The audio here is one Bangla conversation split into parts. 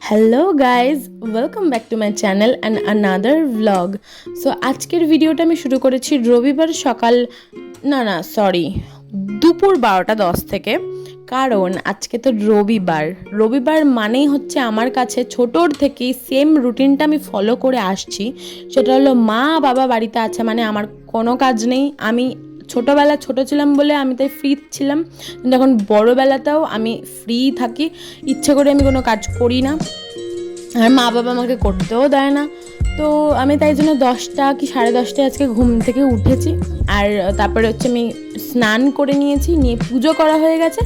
Hello guys welcome back to my channel and another vlog so আজকের ভিডিওটা আমি শুরু করেছি রবিবার সকাল, না না সরি দুপুর বারোটা দশ থেকে। কারণ, আজকে তো রবিবার। রবিবার মানেই হচ্ছে আমার কাছে ছোটোর থেকেই সেম রুটিনটা আমি ফলো করে আসছি। সেটা হলো মা বাবা বাড়িতে আছে মানে আমার কোনো কাজ নেই। আমি ছোটোবেলা ছোট ছিলাম বলে আমি তাই ফ্রি ছিলাম। কিন্তু এখন বড়োবেলাতেও আমি ফ্রি থাকি। ইচ্ছে করে আমি কোনো কাজ করি না। আর মা বাবা আমাকে করতেও দেয় না। তো আমি তাই জন্য দশটা কি সাড়ে দশটায় আজকে ঘুম থেকে উঠেছি। আর তারপরে হচ্ছে আমি স্নান করে নিয়েছি। নিয়ে পুজো করা হয়ে গেছে।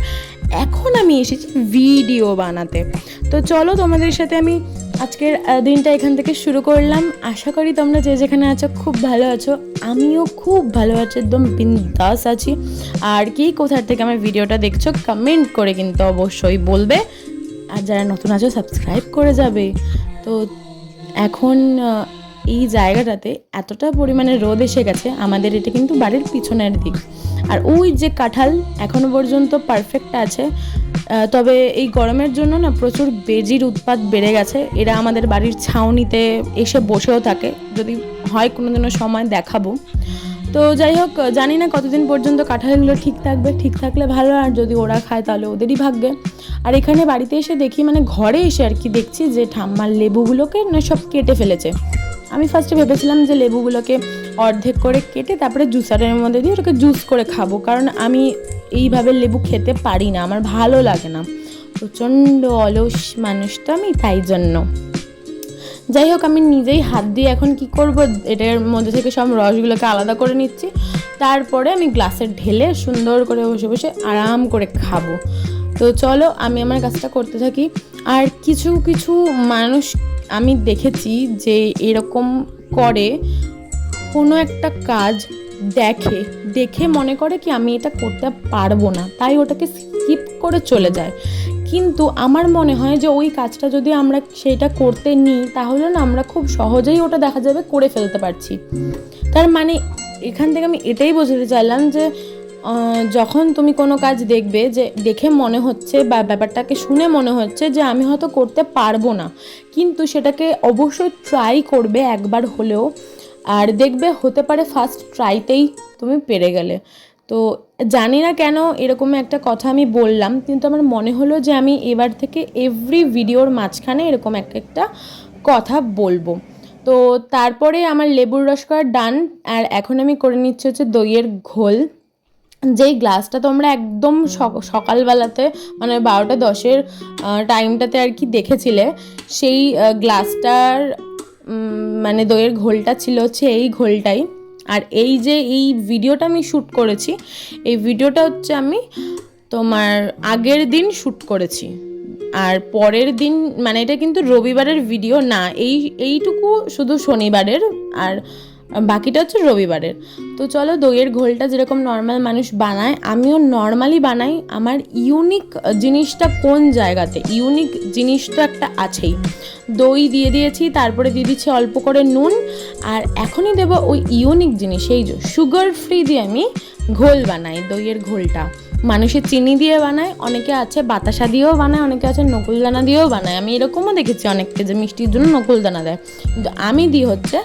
এখন আমি এসেছি ভিডিও বানাতে। তো চলো তোমাদের সাথে আমি আজকের দিনটা এখান থেকে শুরু করলাম। আশা করি তোমরা যে যেখানে আছো খুব ভালো আছো। আমিও খুব ভালো আছি, একদম বিন্দাস আছি। আর কি কোথার থেকে আমার ভিডিওটা দেখছ কমেন্ট করে কিন্তু অবশ্যই বলবে। আর যারা নতুন আছো সাবস্ক্রাইব করে যাবে। তো এখন এই জায়গাটাতে এতটা পরিমাণে রোদ এসে গেছে, আমাদের এটা কিন্তু বাড়ির পিছনের দিক। আর ওই যে কাঁঠাল এখনও পর্যন্ত পারফেক্ট আছে তবে এই গরমের জন্য না প্রচুর বেজির উৎপাত বেড়ে গেছে। এরা আমাদের বাড়ির ছাউনিতে এসে বসেও থাকে, যদি হয় কোনোদিনও সময় দেখাবো। তো যাই হোক, জানি না কতদিন পর্যন্ত কাঁঠালগুলো ঠিক থাকবে, ঠিক থাকলে ভালো, আর যদি ওরা খায় তাহলে ওদেরই ভাগ্যে। আর এখানে বাড়িতে এসে দেখি মানে ঘরে এসে আর কি দেখছি যে ঠাম্মার লেবুগুলোকে না সব কেটে ফেলেছে। আমি ফার্স্টে ভেবেছিলাম যে লেবুগুলোকে অর্ধেক করে কেটে তারপরে জুসারের মধ্যে দিয়ে ওটাকে জুস করে খাব, কারণ আমি এইভাবে লেবু খেতে পারি না, আমার ভালো লাগে না। প্রচণ্ড অলস মানুষটা আমি, তাই জন্য। যাই হোক, আমি নিজেই হাত দিয়ে এখন কি করব, এটার মধ্যে থেকে সব রসগুলোকে আলাদা করে নিচ্ছি, তারপরে আমি গ্লাসে ঢেলে সুন্দর করে বসে বসে আরাম করে খাব। তো চলো, আমি আমার কাজটা করতে থাকি। আর কিছু কিছু মানুষ আমি দেখেছি যে এরকম করে কোনো একটা কাজ দেখে দেখে মনে করে কি আমি এটা করতে পারব না, তাই ওটাকে স্কিপ করে চলে যায়। কিন্তু আমার মনে হয় যে ওই কাজটা যদি আমরা সেটা করতে নিই, তাহলে না আমরা খুব সহজেই ওটা দেখা যাবে করে ফেলতে পারছি। তার মানে এখান থেকে আমি এটাই বোঝাতে চাইলাম যে যখন তুমি কোনো কাজ দেখবে যে, দেখে মনে হচ্ছে বা ব্যাপারটাকে শুনে মনে হচ্ছে যে, আমি হয়তো করতে পারব না। কিন্তু সেটাকে অবশ্যই ট্রাই করবে একবার হলেও। আর দেখবে হতে পারে ফার্স্ট ট্রাইতেই তুমি পেরে গেলে। তো জানি না কেন এরকম একটা কথা আমি বললাম, কিন্তু আমার মনে হলো যে, আমি এবার থেকে এভরি ভিডিওর মাঝখানে এরকম একটা একটা কথা বলব। তো তারপরে আমার লেবুর রস করা ডান আর এখন আমি করে নিচ্ছি হচ্ছে দইয়ের ঘোল। যেই গ্লাসটা তোমরা একদম সকালবেলাতে মানে বারোটা দশের টাইমটাতে আর কি দেখেছিলে সেই গ্লাসটার মানে দইয়ের ঘোলটা ছিল হচ্ছে এই ঘোলটাই। আর এই যে এই ভিডিওটা আমি শ্যুট করেছি এই ভিডিওটা হচ্ছে আমি তোমার আগের দিন শ্যুট করেছি। আর পরের দিন মানে এটা কিন্তু রবিবারের ভিডিও না এই এইটুকু শুধু শনিবারের আর বাকিটা হচ্ছে রবিবারের। তো চলো দইয়ের ঘোলটা যেরকম নর্মাল মানুষ বানায়, আমিও নর্মালি বানাই। আমার ইউনিক জিনিসটা কোন জায়গাতে? ইউনিক জিনিস তো একটা আছেই। দই দিয়ে দিয়েছি, তারপরে দিয়ে দিচ্ছি অল্প করে নুন, আর এখনই দেবো ওই ইউনিক জিনিস, এই যে সুগার ফ্রি দিয়ে আমি ঘোল বানাই দইয়ের ঘোলটা। মানুষে চিনি দিয়ে বানায়, অনেকে আছে বাতাসা দিয়েও বানায়, অনেকে আছে নকুলদানা দিয়েও বানায়। আমি এরকমও দেখেছি অনেককে যে মিষ্টির জন্য নকুলদানা দেয়। কিন্তু আমি দিই হচ্ছে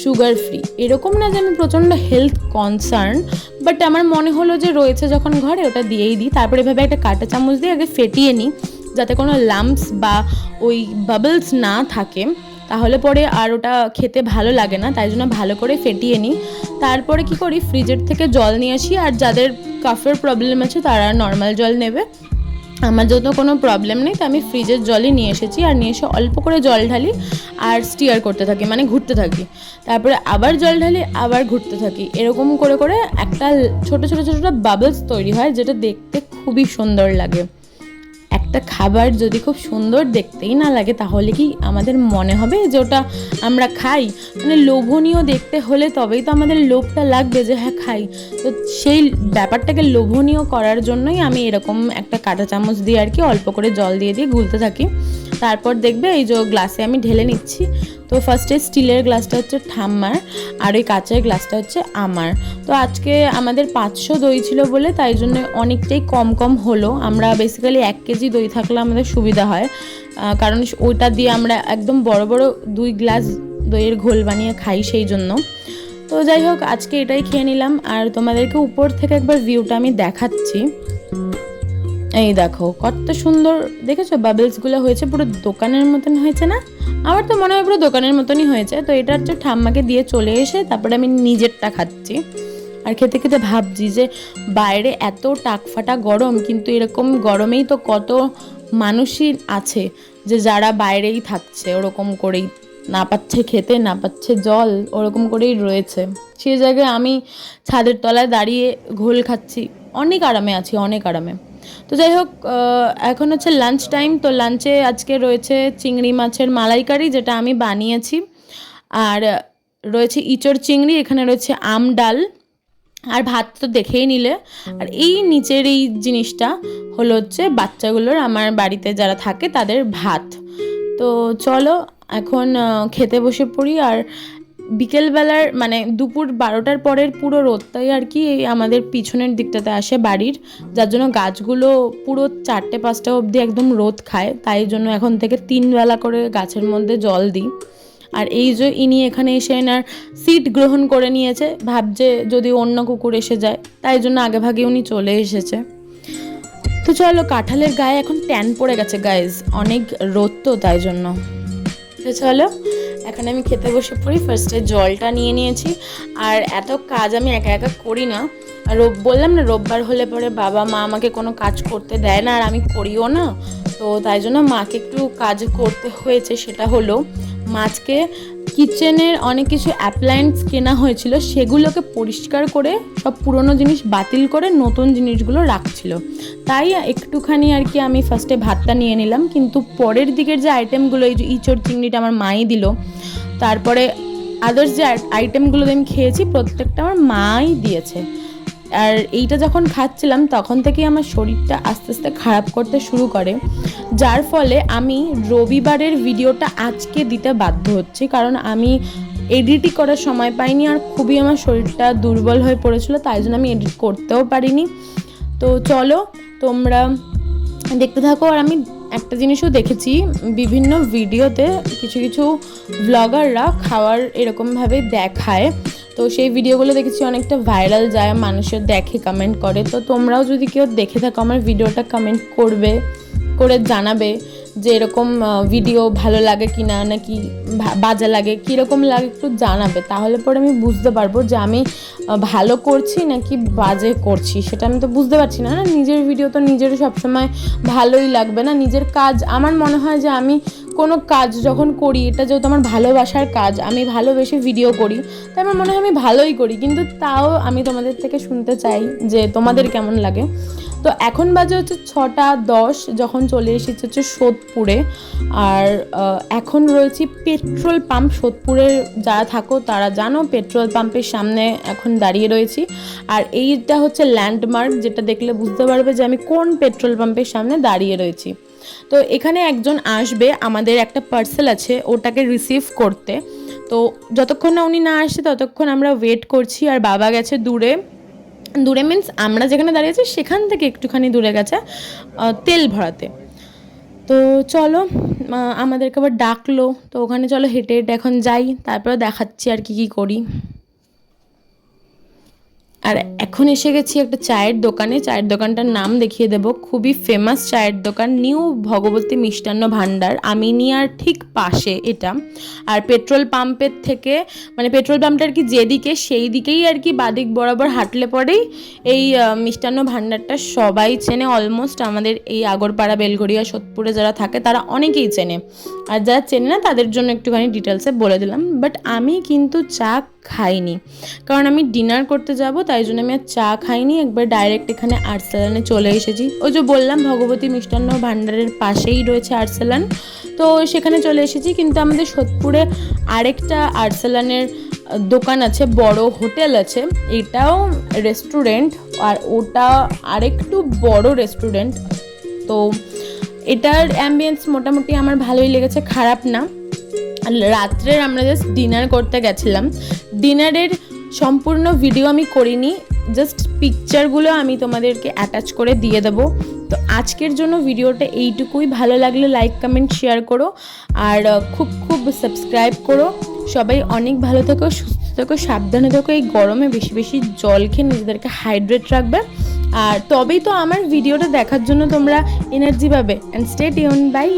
সুগার ফ্রি এরকম না যে আমি প্রচণ্ড হেলথ কনসার্ন বাট আমার মনে হলো যে রয়েছে যখন ঘরে, ওটা দিয়েই দিই। তারপরে এভাবে একটা কাঁটা চামচ দিয়ে আগে ফেটিয়ে নিই, যাতে কোনো লাম্পস বা ওই বাবলস না থাকে। তাহলে পরে আর ওটা খেতে ভালো লাগে না, তাই জন্য ভালো করে ফেটিয়ে নিই। তারপরে কি করি ফ্রিজের থেকে জল নিয়ে আসি, আর যাদের কাফের প্রবলেম আছে তারা নর্মাল জল নেবে। আমার যত কোনো প্রবলেম নেই, তো আমি ফ্রিজের জলই নিয়ে এসেছি, আর নিয়ে এসে অল্প করে জল ঢালি, আর স্টিয়ার করতে থাকি মানে ঘুরতে থাকি। তারপরে আবার জল ঢালি, আবার ঘুরতে থাকি। এরকম করে করে একটা ছোট ছোট ছোট বাবলস তৈরি হয়, যেটা দেখতে খুবই সুন্দর লাগে। একটা খাবার যদি খুব সুন্দর দেখতেই না লাগে, তাহলে কি আমাদের মনে হবে যে ওটা আমরা খাই? মানে লোভনীয় দেখতে হলে তবেই তো আমাদের লোভটা লাগবে যে হ্যাঁ খাই। তো সেই ব্যাপারটাকে লোভনীয় করার জন্যই আমি এরকম একটা কাঁটা চামচ দিয়ে আর কি অল্প করে জল দিয়ে দিয়ে গুলতে থাকি। তারপর দেখবে এই যে গ্লাসে আমি ঢেলে নিচ্ছি। তো ফার্স্টে স্টিলের গ্লাসটা হচ্ছে ঠাম্মার আর ওই কাঁচের গ্লাসটা হচ্ছে আমার। তো আজকে আমাদের পাঁচশো দই ছিল বলে তাই জন্য অনেকটাই কম কম হলো। আমরা বেসিক্যালি এক কেজি দই থাকলে আমাদের সুবিধা হয়। কারণ ওইটা দিয়ে আমরা একদম বড় বড় দুই গ্লাস দইয়ের ঘোল বানিয়ে খাই সেই জন্য। তো যাই হোক, আজকে এটাই খেয়ে নিলাম। আর তোমাদেরকে উপর থেকে একবার ভিউটা আমি দেখাচ্ছি। এই দেখো, কত সুন্দর, দেখেছ? বাবলসগুলো হয়েছে, পুরো দোকানের মতন হয়েছে না? আমার তো মনে হয় পুরো দোকানের মতনই হয়েছে। তো এটা হচ্ছে ঠাম্মাকে দিয়ে চলে এসে তারপরে আমি নিজেরটা খাচ্ছি। আর খেতে খেতে ভাবছি যে, বাইরে এত টাকফাটা গরম, কিন্তু এরকম গরমেই তো কত মানুষই আছে যে যারা বাইরেই থাকছে, ওরকম করেই না পাচ্ছে খেতে, না পাচ্ছে জল, ওরকম করেই রয়েছে। সেই জায়গায় আমি ছাদের তলায় দাঁড়িয়ে ঘোল খাচ্ছি। অনেক আরামে আছি, অনেক আরামে। তো যাই হোক এখন হচ্ছে লাঞ্চ টাইম তো লাঞ্চে আজকে রয়েছে চিংড়ি মাছের মালাইকারি, যেটা আমি বানিয়েছি। আর রয়েছে ইচড় চিংড়ি, এখানে রয়েছে আম ডাল। আর ভাত তো দেখেই নিলে। আর এই নিচের এই জিনিসটা হলো হচ্ছে বাচ্চাগুলোর, আমার বাড়িতে যারা থাকে তাদের ভাত। তো চলো, এখন খেতে বসে পড়ি। আর বিকেলবেলার মানে দুপুর বারোটার পরের পুরো রোদটাই আর কি আমাদের পিছনের দিকটাতে আসে বাড়ির, যার জন্য গাছগুলো পুরো চারটে পাঁচটা অবধি একদম রোদ খায়, তাই জন্য এখন থেকে তিন বেলা করে গাছের মধ্যে জল দিই। আর এই যে ইনি এখানে এসে এনার সিট গ্রহণ করে নিয়েছে, ভাবছে যদি অন্য কুকুর এসে যায়, তাই জন্য আগে ভাগে উনি চলে এসেছে। তো চলো, কাঁঠালের গায়ে এখন ট্যান পড়ে গেছে গাইজ অনেক রোদ তো তাই জন্য। চলো এখন আমি খেতে বসে পড়ি। ফার্স্টে জলটা নিয়ে নিয়েছি। আর এত কাজ আমি একা একা করি না। রোব, বললাম না, রোববার হলে পরে বাবা, মা আমাকে কোনো কাজ করতে দেয় না, আর আমি করিও না। তো তাই জন্য মাকে একটু কাজ করতে হয়েছে, সেটা হলো মাছকে কিচেনের অনেক কিছু অ্যাপ্লায়েন্স কেনা হয়েছিল, সেগুলোকে পরিষ্কার করে সব পুরনো জিনিস বাতিল করে নতুন জিনিসগুলো রাখছিল। তাই একটুখানি আর কি আমি ফার্স্টে ভাতটা নিয়ে নিলাম, কিন্তু পরের দিকের যে আইটেমগুলো এই যে ইঁচড় চিংড়িটা আমার মাই দিল, তারপরে আদার্স যে আইটেমগুলো আমি খেয়েছি, প্রত্যেকটা আমার মাই দিয়েছে। আর এইটা যখন খাচ্ছিলাম, তখন থেকেই আমার শরীরটা আস্তে আস্তে খারাপ করতে শুরু করে। যার ফলে আমি রবিবারের ভিডিওটা আজকে দিতে বাধ্য হচ্ছি, কারণ আমি এডিটই করার সময় পাইনি আর খুবই আমার শরীরটা দুর্বল হয়ে পড়েছিল, তাই জন্য আমি এডিট করতেও পারিনি। তো চলো, তোমরা দেখতে থাকো। আর আমি একটা জিনিসও দেখেছি, বিভিন্ন ভিডিওতে কিছু কিছু ব্লগাররা খাওয়ার এরকমভাবে দেখায়। তো সেই ভিডিওগুলো দেখেছি অনেকটা ভাইরাল যায় মানুষের দেখে কমেন্ট করে। তো তোমরাও যদি কেউ দেখে থাকো, আমার ভিডিওটা কমেন্ট করবে, করে জানাবে যে এরকম ভিডিও ভালো লাগে কি না নাকি বাজে লাগে, কীরকম লাগে একটু জানাবে। তাহলে পরে আমি বুঝতে পারব যে আমি ভালো করছি নাকি বাজে করছি। সেটা আমি তো বুঝতে পারছি না। না নিজের ভিডিও তো নিজের সবসময় ভালোই লাগবে না। নিজের কাজ, আমার মনে হয় যে আমি কোনো কাজ যখন করি এটা যেহেতু আমার ভালোবাসার কাজ আমি ভালোবেসে ভিডিও করি তাই আমার মনে হয় আমি ভালোই করি। কিন্তু তাও আমি তোমাদের থেকে শুনতে চাই যে তোমাদের কেমন লাগে। তো এখন বাজে হচ্ছে ছটা দশ যখন চলে এসেছে হচ্ছে সোদপুরে। আর এখন রয়েছি পেট্রোল পাম্প সোদপুরে যারা থাকো তারা জানো পেট্রোল পাম্পের সামনে এখন দাঁড়িয়ে রয়েছি। আর এইটা হচ্ছে ল্যান্ডমার্ক যেটা দেখলে বুঝতে পারবে যে আমি কোন পেট্রোল পাম্পের সামনে দাঁড়িয়ে রয়েছি। তো এখানে একজন আসবে, আমাদের একটা পার্সেল আছে, ওটাকে রিসিভ করতে। তো যতক্ষণ না উনি না আসছে ততক্ষণ আমরা ওয়েট করছি, আর বাবা গেছে দূরে। দূরে মিন্স আমরা যেখানে দাঁড়িয়েছি সেখান থেকে একটুখানি দূরে গেছে তেল ভরাতে। তো চলো আমাদেরকে আবার ডাকলো। তো ওখানে চলো হেঁটে হেঁটে এখন যাই, তারপরে দেখাচ্ছি আর কি কি করি। আর এখন এসে গেছি একটা চায়ের দোকানে। চায়ের দোকানটার নাম দেখিয়ে দেব। খুবই ফেমাস চায়ের দোকান নিউ ভগবতী মিষ্টান্ন ভাণ্ডার আমিনিয়ার ঠিক পাশে এটা। আর পেট্রোল পাম্পের থেকে মানে পেট্রোল পাম্পটার কি যেদিকে সেই দিকেই আর কি বাদিক বরাবর হাঁটলে পরেই এই মিষ্টান্ন ভাণ্ডারটা সবাই চেনে। অলমোস্ট আমাদের এই আগরপাড়া, বেলঘড়িয়া, সোদপুরে যারা থাকে, তারা অনেকেই চেনে। আর যারা চেনে না, তাদের জন্য একটুখানি ডিটেলসে বলে দিলাম। বাট আমি কিন্তু চা খাইনি। কারণ আমি ডিনার করতে যাব তাই জন্য আমি আর চা খাইনি। একবার ডাইরেক্ট এখানে আর্সেলানে চলে এসেছি। ওই যে বললাম, ভগবতী মিষ্টান্ন ভাণ্ডারের পাশেই রয়েছে আর্সেলান। তো সেখানে চলে এসেছি, কিন্তু আমাদের সোদপুরে আরেকটা আর্সেলানের দোকান আছে, বড় হোটেল আছে। এটাও রেস্টুরেন্ট আর ওটা আরেকটু বড় রেস্টুরেন্ট তো এটার অ্যাম্বিয়েন্স মোটামুটি আমার ভালোই লেগেছে, খারাপ না। আর রাত্রে আমরা জাস্ট ডিনার করতে গেছিলাম। ডিনারের সম্পূর্ণ ভিডিও আমি করিনি জাস্ট পিকচারগুলো আমি তোমাদেরকে অ্যাটাচ করে দিয়ে দেবো। তো আজকের জন্য ভিডিওটা এইটুকুই। ভালো লাগলে লাইক কমেন্ট শেয়ার করো আর খুব খুব সাবস্ক্রাইব করো। সবাই অনেক ভালো থেকো, সুস্থ থেকো, সাবধানে থেকো। এই গরমে বেশি বেশি জল খেয়ে নিজেদেরকে হাইড্রেট রাখবে। আর তবেই তো আমার ভিডিওটা দেখার জন্য তোমরা এনার্জি পাবে। And stay tune by